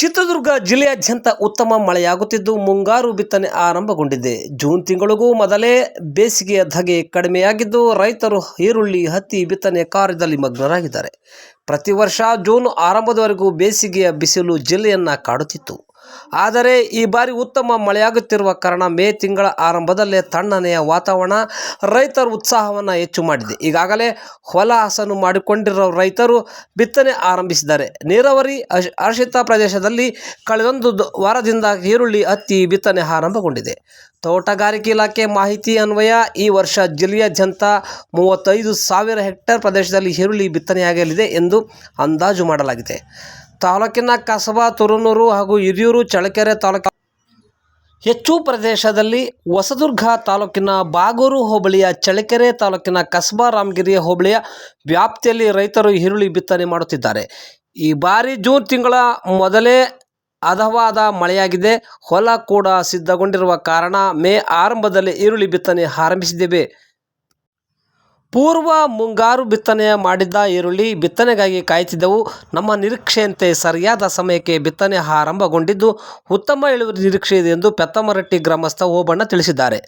ಚಿತ್ರದುರ್ಗ ಜಿಲ್ಲೆಯಾದ್ಯಂತ ಉತ್ತಮ ಮಳೆಯಾಗುತ್ತಿದ್ದು ಮುಂಗಾರು ಬಿತ್ತನೆ ಆರಂಭಗೊಂಡಿದೆ. ಜೂನ್ ತಿಂಗಳಿಗೂ ಮೊದಲೇ ಬೇಸಿಗೆಯ ಧಗೆ ಕಡಿಮೆಯಾಗಿದ್ದು ರೈತರು ಈರುಳ್ಳಿ, ಹತ್ತಿ ಬಿತ್ತನೆ ಕಾರ್ಯದಲ್ಲಿ ಮಗ್ನರಾಗಿದ್ದಾರೆ. ಪ್ರತಿ ವರ್ಷ ಜೂನ್ ಆರಂಭದವರೆಗೂ ಬೇಸಿಗೆಯ ಬಿಸಿಲು ಜಿಲ್ಲೆಯನ್ನ ಕಾಡುತ್ತಿತ್ತು. ಆದರೆ ಈ ಬಾರಿ ಉತ್ತಮ ಮಳೆಯಾಗುತ್ತಿರುವ ಕಾರಣ ಮೇ ತಿಂಗಳ ಆರಂಭದಲ್ಲೇ ತಣ್ಣನೆಯ ವಾತಾವರಣ ರೈತರ ಉತ್ಸಾಹವನ್ನು ಹೆಚ್ಚು ಮಾಡಿದೆ. ಈಗಾಗಲೇ ಹೊಲ ಹಸನು ಮಾಡಿಕೊಂಡಿರುವ ರೈತರು ಬಿತ್ತನೆ ಆರಂಭಿಸಿದ್ದಾರೆ. ನೀರಾವರಿ ಹರ್ಷಿತ ಪ್ರದೇಶದಲ್ಲಿ ಕಳೆದೊಂದು ವಾರದಿಂದ ಈರುಳ್ಳಿ ಹತ್ತಿ ಬಿತ್ತನೆ ಆರಂಭಗೊಂಡಿದೆ. ತೋಟಗಾರಿಕೆ ಇಲಾಖೆ ಮಾಹಿತಿ ಅನ್ವಯ, ಈ ವರ್ಷ ಜಿಲ್ಲೆಯಾದ್ಯಂತ ಮೂವತ್ತೈದು ಸಾವಿರ ಹೆಕ್ಟೇರ್ ಪ್ರದೇಶದಲ್ಲಿ ಈರುಳ್ಳಿ ಬಿತ್ತನೆಯಾಗಲಿದೆ ಎಂದು ಅಂದಾಜು ಮಾಡಲಾಗಿದೆ. ತಾಲೂಕಿನ ಕಸಬಾ, ತುರುನೂರು ಹಾಗೂ ಹಿರಿಯೂರು, ಚಳ್ಳಕೆರೆ ತಾಲೂಕು ಹೆಚ್ಚು ಪ್ರದೇಶದಲ್ಲಿ ಹೊಸದುರ್ಗ ತಾಲೂಕಿನ ಬಾಗೂರು ಹೋಬಳಿಯ ಚಳ್ಳಕೆರೆ ತಾಲೂಕಿನ ಕಸಬಾ ರಾಮಗಿರಿಯ ಹೋಬಳಿಯ ವ್ಯಾಪ್ತಿಯಲ್ಲಿ ರೈತರು ಈರುಳ್ಳಿ ಬಿತ್ತನೆ ಮಾಡುತ್ತಿದ್ದಾರೆ. ಈ ಬಾರಿ ಜೂನ್ ತಿಂಗಳ ಮೊದಲೇ ಹದವಾದ ಮಳೆಯಾಗಿದೆ. ಹೊಲ ಕೂಡ ಸಿದ್ಧಗೊಂಡಿರುವ ಕಾರಣ ಮೇ ಆರಂಭದಲ್ಲಿ ಈರುಳ್ಳಿ ಬಿತ್ತನೆ ಆರಂಭಿಸಿದ್ದೇವೆ. ಪೂರ್ವ ಮುಂಗಾರು ಬಿತ್ತನೆ ಮಾಡಿದ್ದ ಈರುಳ್ಳಿ ಬಿತ್ತನೆಗಾಗಿ ಕಾಯುತ್ತಿದ್ದವು ನಮ್ಮ ನಿರೀಕ್ಷೆಯಂತೆ ಸರಿಯಾದ ಸಮಯಕ್ಕೆ ಬಿತ್ತನೆ ಆರಂಭಗೊಂಡಿದ್ದು, ಉತ್ತಮ ಇಳುವರಿ ನಿರೀಕ್ಷೆ ಇದೆ ಎಂದು ಪೆತ್ತಮರಟ್ಟಿ ಗ್ರಾಮಸ್ಥ ಓಬಣ್ಣ ತಿಳಿಸಿದ್ದಾರೆ.